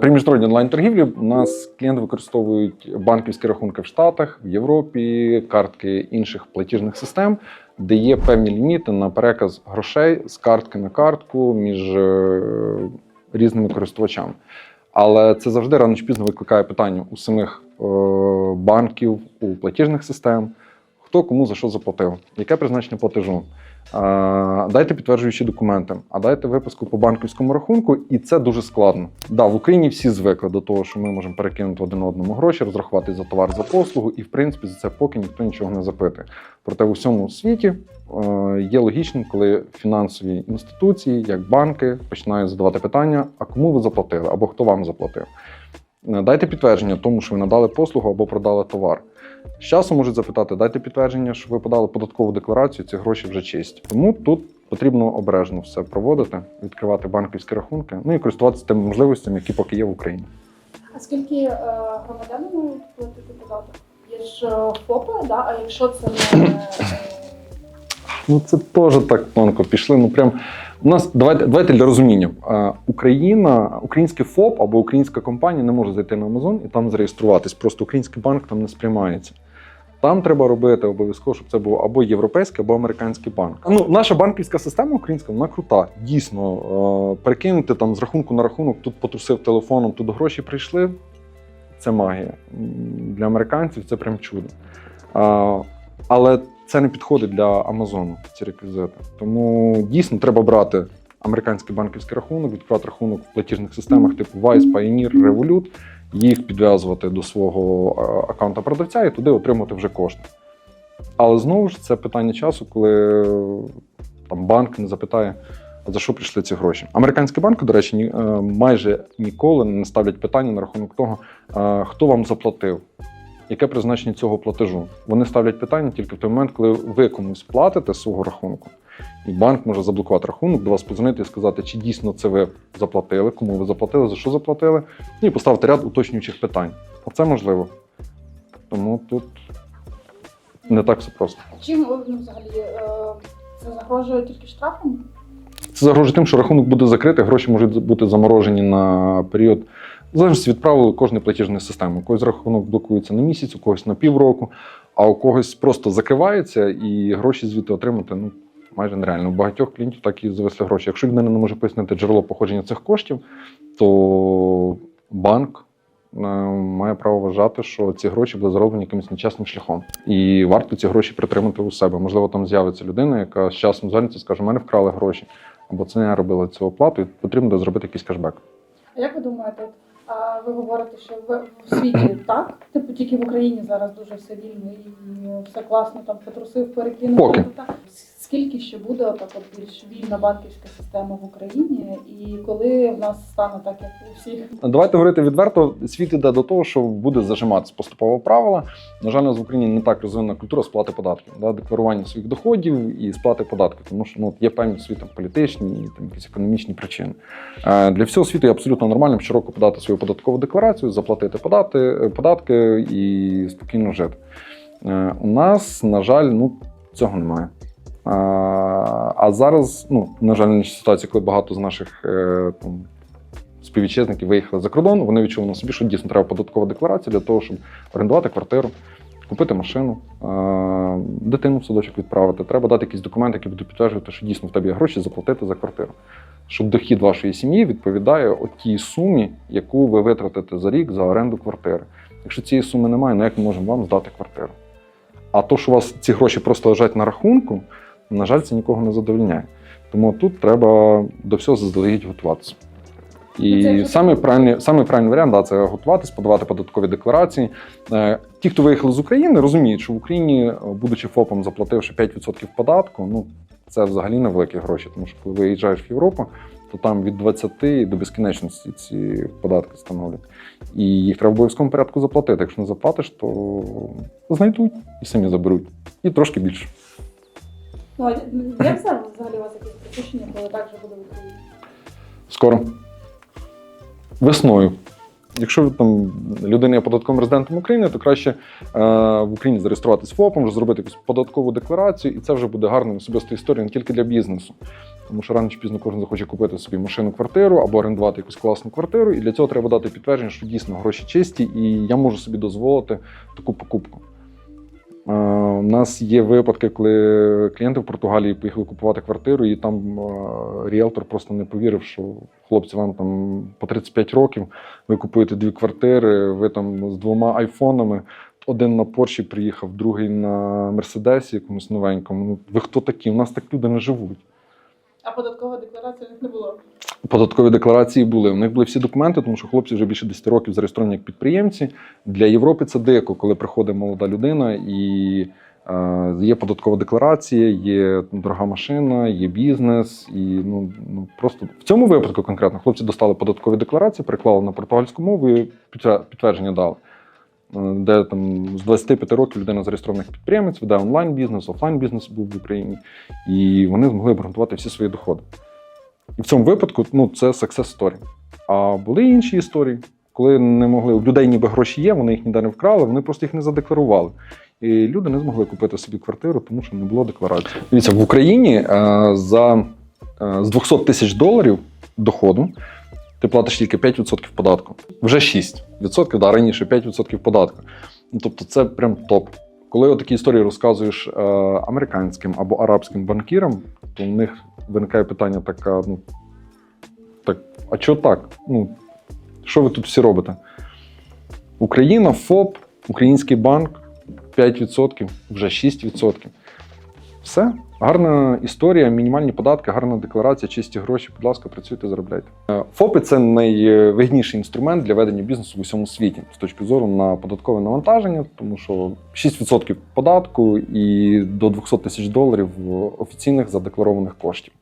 При міжнародній онлайн-торгівлі у нас клієнти використовують банківські рахунки в Штатах, в Європі, картки інших платіжних систем, де є певні ліміти на переказ грошей з картки на картку між е, різними користувачами. Але це завжди рано чи пізно викликає питання у самих е, банків, у платіжних систем, хто кому за що заплатив, яке призначення платежу. Дайте підтверджуючі документи, а дайте виписку по банківському рахунку, і це дуже складно. Да, в Україні всі звикли до того, що ми можемо перекинути один одному гроші, розрахувати за товар за послугу, і в принципі за це поки ніхто нічого не запитує. Проте в усьому світі е, є логічним, коли фінансові інституції, як банки, починають задавати питання: а кому ви заплатили, або хто вам заплатив. Е, Дайте підтвердження тому, що ви надали послугу або продали товар. З часом можуть запитати, дайте підтвердження, що ви подали податкову декларацію, ці гроші вже чисті. Тому тут потрібно обережно все проводити, відкривати банківські рахунки, ну і користуватися тими можливостями, які поки є в Україні. А скільки е, громадяни можуть платити податок? Є ж е, ФОПи, да? а якщо це не е, Ну це теж так тонко пішли. Ну прям у нас давайте давайте для розуміння. Україна, український ФОП або українська компанія не може зайти на Амазон і там зареєструватись. Просто український банк там не сприймається. Там треба робити обов'язково, щоб це був або європейський, або американський банк. Ну, наша банківська система українська вона крута. Дійсно, е, перекинути там з рахунку на рахунок, тут потрусив телефоном, тут гроші прийшли. Це магія. Для американців це прям чудо. Але це не підходить для Амазону, ці реквізити. Тому дійсно треба брати американський банківський рахунок, відкривати рахунок в платіжних системах типу Wise, Pioneer, Revolut, їх підв'язувати до свого е, аккаунта продавця і туди отримати вже кошти. Але знову ж це питання часу, коли там банк не запитає, а за що прийшли ці гроші. Американські банки, до речі, ні, е, майже ніколи не ставлять питання на рахунок того, е, хто вам заплатив яке призначення цього платежу. Вони ставлять питання тільки в той момент, коли ви комусь платите з свого рахунку, і банк може заблокувати рахунок, до вас позвонити і сказати, чи дійсно це ви заплатили, кому ви заплатили, за що заплатили, ну і поставити ряд уточнюючих питань. Оце можливо. Тому тут не так все просто. чим ну, взагалі е, це загрожує тільки штрафом? Це загрожує тим, що рахунок буде закритий, гроші можуть бути заморожені на період. В залежності від правил кожної платіжної системи. У когось рахунок блокується на місяць, у когось на півроку, а у когось просто закривається і гроші звідти отримати ну, майже нереально. У багатьох клієнтів так і зависли гроші. Якщо людина не може пояснити джерело походження цих коштів, то банк е, має право вважати, що ці гроші були зароблені якимось нечесним шляхом. І варто ці гроші притримати у себе. Можливо, там з'явиться людина, яка з часом звернеться скаже, мене вкрали гроші, або це не я робила цю оплату, і потрібно зробити якийсь кешбек. А як ви думаєте, а ви говорите, що в, в світі так? Типу тільки в Україні зараз дуже все вільно і все класно, там потрусив, перекинув. Поки. Скільки ще буде отак от більш вільна банківська система в Україні, і коли в нас стане так, як у всіх? Давайте говорити відверто. Світ іде до того, що буде зажиматися поступово правила. На жаль, у нас в Україні не так розвинена культура сплати податків, да, декларування своїх доходів і сплати податків, тому що ну, є певні свої там, політичні і там, якісь економічні причини. Е, для всього світу є абсолютно нормальним щороку подати свою податкову декларацію, заплатити подати, е, податки і спокійно жити. Е, у нас, на жаль, ну, цього немає. А, а зараз, ну, на жаль, на ситуації, коли багато з наших е, там, співвітчизників виїхали за кордон, вони відчули на собі, що дійсно треба податкова декларація для того, щоб орендувати квартиру, купити машину, е, дитину в садочок відправити. Треба дати якісь документи, які будуть підтверджувати, що дійсно в тебе є гроші заплатити за квартиру. Що дохід вашої сім'ї відповідає тій сумі, яку ви витратите за рік за оренду квартири. Якщо цієї суми немає, ну як ми можемо вам здати квартиру? А то, що у вас ці гроші просто лежать на рахунку, на жаль, це нікого не задовольняє. Тому тут треба до всього заздалегідь готуватися. Ну, І самий так. правильний, самий правильний варіант да, це готуватись, подавати податкові декларації. Е, Ті, хто виїхали з України, розуміють, що в Україні, е, будучи ФОПом, заплативши 5% податку, ну це взагалі невеликі гроші, тому що коли виїжджаєш в Європу, то там від 20 до безкінечності ці податки становлять. І їх треба в обов'язковому порядку заплатити. Якщо не заплатиш, то знайдуть і самі заберуть. І трошки більше. Ну, а як це взагалі у вас якесь припущення, коли так же буде в Україні? Скоро. Весною. Якщо там людина є податковим резидентом України, то краще е, в Україні зареєструватись ФОПом, зробити якусь податкову декларацію, і це вже буде гарною особистою історією не тільки для бізнесу, Тому що рано чи пізно кожен захоче купити собі машину, квартиру або орендувати якусь класну квартиру. І для цього треба дати підтвердження, що дійсно гроші чисті, і я можу собі дозволити таку покупку. Е, У нас є випадки, коли клієнти в Португалії поїхали купувати квартиру, і там е, ріелтор просто не повірив, що хлопці вам там по 35 років, ви купуєте дві квартири, ви там з двома айфонами. Один на Порші приїхав, другий на Мерседесі, якомусь новенькому. Ну, ви хто такі? У нас так люди не живуть. А податкова декларація у них не було. Податкові декларації були. У них були всі документи, тому що хлопці вже більше 10 років зареєстровані як підприємці. Для Європи це дико, коли приходить молода людина і е, є податкова декларація, є дорога машина, є бізнес. І ну, ну просто в цьому випадку конкретно хлопці достали податкові декларації, переклали на португальську мову і підтвердження дали. Е, Де там з 25 років людина зареєстрована як підприємець, веде онлайн бізнес, офлайн бізнес був в Україні, і вони змогли обґрунтувати всі свої доходи. І в цьому випадку ну, це success story. А були інші історії, коли не могли. У людей ніби гроші є, вони їх ніде не вкрали, вони просто їх не задекларували. І люди не змогли купити собі квартиру, тому що не було декларації. Дивіться, в Україні е, за е, з 200 тисяч доларів доходу ти платиш тільки 5% податку. Вже 6%, да, раніше 5% податку. Ну, тобто це прям топ. Коли такі історії розказуєш е, американським або арабським банкірам, то у них виникає питання така: ну так, а чого так? Ну, що ви тут всі робите? Україна, ФОП, Український банк 5%, вже 6%. Все. Гарна історія, мінімальні податки, гарна декларація, чисті гроші. Будь ласка, працюйте, заробляйте. Е, ФОПи це найвигідніший інструмент для ведення бізнесу в усьому світі з точки зору на податкове навантаження, тому що 6% податку і до 200 тисяч доларів офіційних задекларованих коштів.